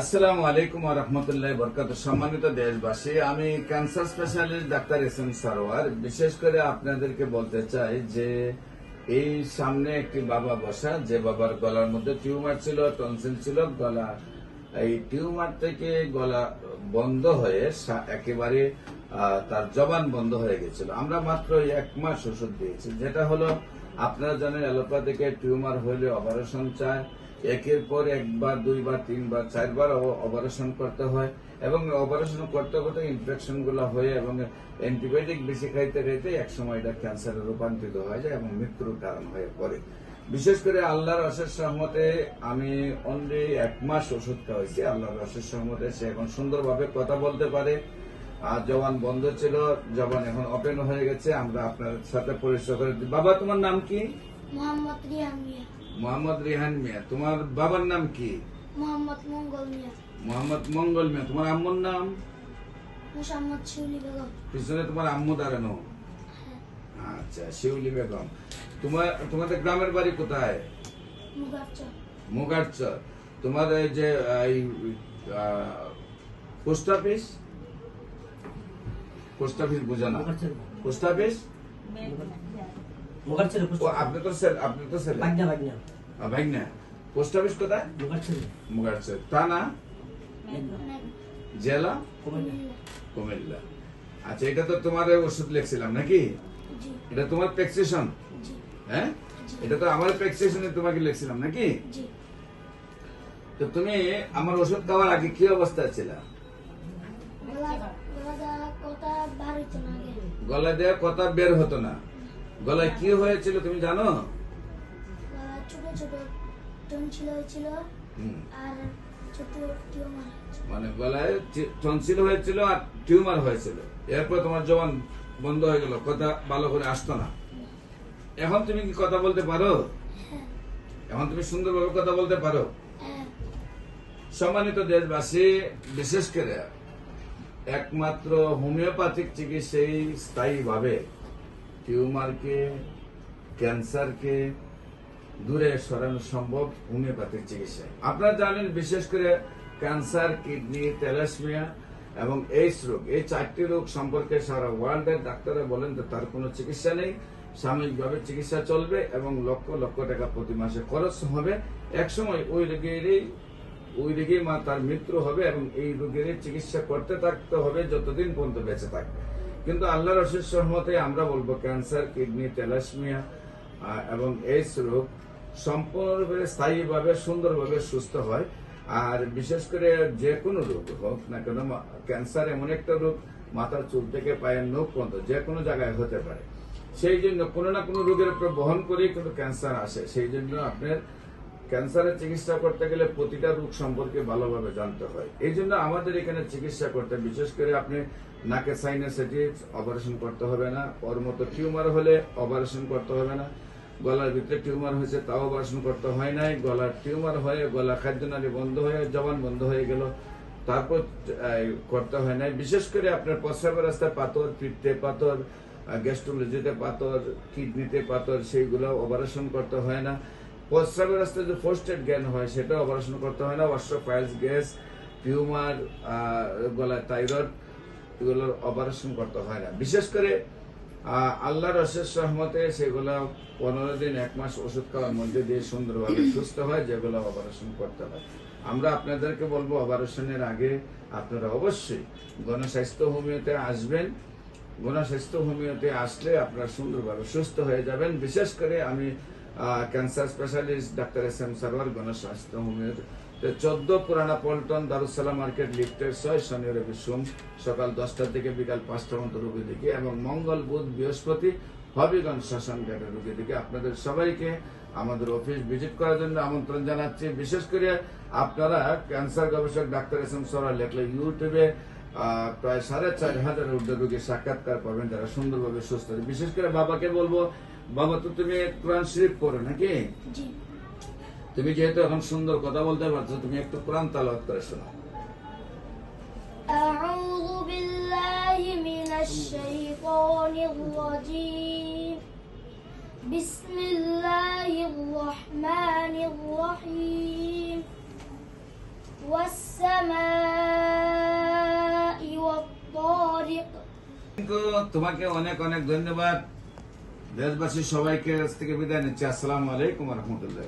আসসালামু আলাইকুম রহমতুল্লাহ বরকাত সম্মানিত দেশবাসী, আমি cancer specialist doctor S M Sarwar. বিশেষ করে আপনাদেরকে বলতে চাই যে, এই সামনে একটি বাবা বসা, যে বাবার গলার মধ্যে টিউমার ছিল, টনসিল ছিল, গলা, এই টিউমার থেকে গলা বন্ধ হয়ে একেবারে তার জবান বন্ধ হয়ে গেছিল। আমরা মাত্র এক মাস ওষুধ দিয়েছি, যেটা হলো, আপনারা জানেন অ্যালোপ্যাথিকে টিউমার হলে অপারেশন চায় একের পর একবার দুইবার তিনবার চারবার অপারেশন করতে হয় এবং অপারেশন করতে করতে ইনফেকশনগুলো হয়ে এবং অ্যান্টিবায়োটিক বেশি খাইতে খাইতে এক সময় এটা ক্যান্সারে রূপান্তরিত হয়ে যায় এবং মৃত্যুর কারণ হয়ে পড়ে। বিশেষ করে আল্লাহর অশেষ সহমতে আমি অনলি এক মাস ওষুধ খাওয়াইছি। আল্লাহর অশেষ সহমতে সে এখন সুন্দরভাবে কথা বলতে পারে। আর জবান বন্ধ ছিল, জবান এখন ওপেন হয়ে গেছে। আমরা আপনার সাথে পরিচয় করে। বাবা, তোমার নাম কি? মোহাম্মদ মোহাম্মদ রিহান মিয়া তোমার বাবার নাম কি? মোহাম্মদ মঙ্গল মিয়া। মোহাম্মদ মঙ্গল মিয়া তোমার আম্মুর নাম? মোসাম্মদ শিউলি বেগম। পিছনে তোমার আম্মু দাঁড়ানো। আচ্ছা শিউলি বেগম। তোমার তোমাদের গ্রামের বাড়ি কোথায়? মুগারচর। মুগারচর। তোমার এই যে এই পোস্ট অফিস? পোস্ট অফিস বোঝা না। Post office? মুগার ছেলে ও আপনি তো সেল আপনি তো সেল। বাগনা বাগনা ভাই পোস্ট অফিস কোথায়? মুগার ছেলে মুগারচর থানা জেলা? কুমিল্লা। কুমিল্লা। আচ্ছা এটা তো তোমার ওষুধ লিখছিলাম নাকি? এটা তোমার প্রেসক্রিপশন? হ্যাঁ? এটা তো আমার প্রেসক্রিপশনে তোমাকে লিখছিলাম নাকি? তো তুমি আমার ওষুধ খাওয়ার আগে কি অবস্থা ছিল? গলা দেওয়া কথা বের হতো না। গলায় কি হয়েছিল তুমি জানো? ছোট ছোট টনছিল হয়েছিল। আর ছোট টিউমার মানে গলায় টনসিল হয়েছিল আর টিউমার হয়েছিল। এরপর তোমার জবান বন্ধ হয়ে গেল কথা ভালো করে আসতো না। এখন তুমি কি কথা বলতে পারো? হ্যাঁ। এখন তুমি সুন্দরভাবে কথা বলতে পারো। হ্যাঁ। সম্মানিত দেশবাসী বিশেষ করে একমাত্র হোমিওপ্যাথিক চিকিৎসাই স্থায়ীভাবে টিউমারকে, ক্যান্সারকে দূরে সরানো সম্ভব হোমিওপ্যাথিক চিকিৎসায়। আপনারা জানেন, বিশেষ করে ক্যান্সার, কিডনি তেলাসমিয়া এবং এইডস রোগ। এই চারটি রোগ সম্পর্কে সারা ওয়ার্ল্ডের ডাক্তাররা বলেন যে তার কোনো চিকিৎসা নেই। সাময়িকভাবে চিকিৎসা চলবে এবং লক্ষ লক্ষ টাকা প্রতি মাসে খরচ হবে। একসময় ওই রোগেরই, ওই রোগী মা তার মৃত্যু হবে এবং এই রোগের চিকিৎসা করতে থাকতে হবে, যতদিন পর্যন্ত বেঁচে থাকবে। কিন্তু আল্লাহর অশেষ সহমতে আমরা বলব ক্যান্সার, কিডনি তেলাসমিয়া এবং এইডস রোগ সম্পূর্ণভাবে স্থায়ীভাবে, সুন্দরভাবে সুস্থ হয়। আর বিশেষ করে যে কোনো রোগ হোক না কেন ক্যান্সার এমন একটা রোগ মাথার চুল থেকে পায়ের নখ পর্যন্ত যে কোনো জায়গায় হতে পারে। সেই জন্য কোনো না কোনো রোগের উপর বহন করেই কিন্তু ক্যান্সার আসে। সেই জন্য আপনার ক্যান্সারের চিকিৎসা করতে গেলে প্রতিটা রোগ সম্পর্কে ভালোভাবে জানতে হয়। এই জন্য আমাদের এখানে চিকিৎসা করতে বিশেষ করে আপনি নাকে সাইনাসাইটিস অপারেশন করতে হবে না। ওর মতো টিউমার হলে অপারেশন করতে হবে না। গলার ভিতরে টিউমার হয়েছে, তাও অপারেশন করতে হয় নাই। গলার টিউমার হয়ে, গলা খাদ্যনালী বন্ধ হয়ে, জবান বন্ধ হয়ে গেল। তারপর করতে হয় নাই। বিশেষ করে আপনার প্রস্রাবের রাস্তায় পাথর, পিঠতে পাথর গ্যাস্ট্রোলজিতে পাথর, কিডনিতে পাথর, সেইগুলো অপারেশন করতে হয় না। প্রস্রাবের রাস্তায় যে ফার্স্ট এড জ্ঞান হয়, সেটা অপারেশন করতে হয় না। অস্ট্রোফাইলস, গ্যাস, টিউমার গলায় থাইরয়েড এগুলোর অপারেশন করতে হয় না। বিশেষ করে আহ, আল্লাহর অশেষ সহমতে সেগুলো পনেরো দিন এক মাস ওষুধ খাওয়ার মধ্যে দিয়ে সুন্দরভাবে সুস্থ হয় যেগুলো অপারেশন করতে হয়। আমরা আপনাদেরকে বলব অপারেশনের আগে আপনারা অবশ্যই গণস্বাস্থ্য হোমিওতে আসবেন। গণস্বাস্থ্য হোমিওতে আসলে আপনারা সুন্দরভাবে সুস্থ হয়ে যাবেন। বিশেষ করে আমি cancer specialist doctor S M Sarwar গণস্বাস্থ্য হোমিওতে চোদ্দ পুরানা পল্টন দারুসালাম মার্কেট লিফটের ছয় শনি রবি সোম সকাল দশটার থেকে বিকাল পাঁচটা পর্যন্ত রোগী দিকে এবং মঙ্গল, বুধ, বৃহস্পতি, হবিগঞ্জ শ্মশান ঘাটের রোগী দিকে আপনাদের সবাইকে আমাদের অফিস ভিজিট করার জন্য আমন্ত্রণ জানাচ্ছি। বিশেষ করে আপনারা ক্যান্সার গবেষক ডাক্তার এস এম সরওয়ার লেখলে ইউটিউবে প্রায় সাড়ে চার হাজার ঊর্ধ্ব রোগীর সাক্ষাৎকার পাবেন, যারা সুন্দরভাবে সুস্থ। বিশেষ করে বাবাকে বলব, বাবা তো তুমি কোরআন শরীফ পড়ো নাকি? তুমি যেহেতু এখন সুন্দর কথা বলতে পারছ তুমি একটু কোরআন তালাওয়াত করে শোনো। আউযু বিল্লাহি মিনাশ শাইতানির রাজীম বিসমিল্লাহির রাহমানির রাহিম ওয়াস সামাই ওয়াত তোমাকে অনেক অনেক ধন্যবাদ। দেশবাসী সবাইকে থেকে বিদায় নিচ্ছি। আসসালামু আলাইকুম রহমতুল্লাহ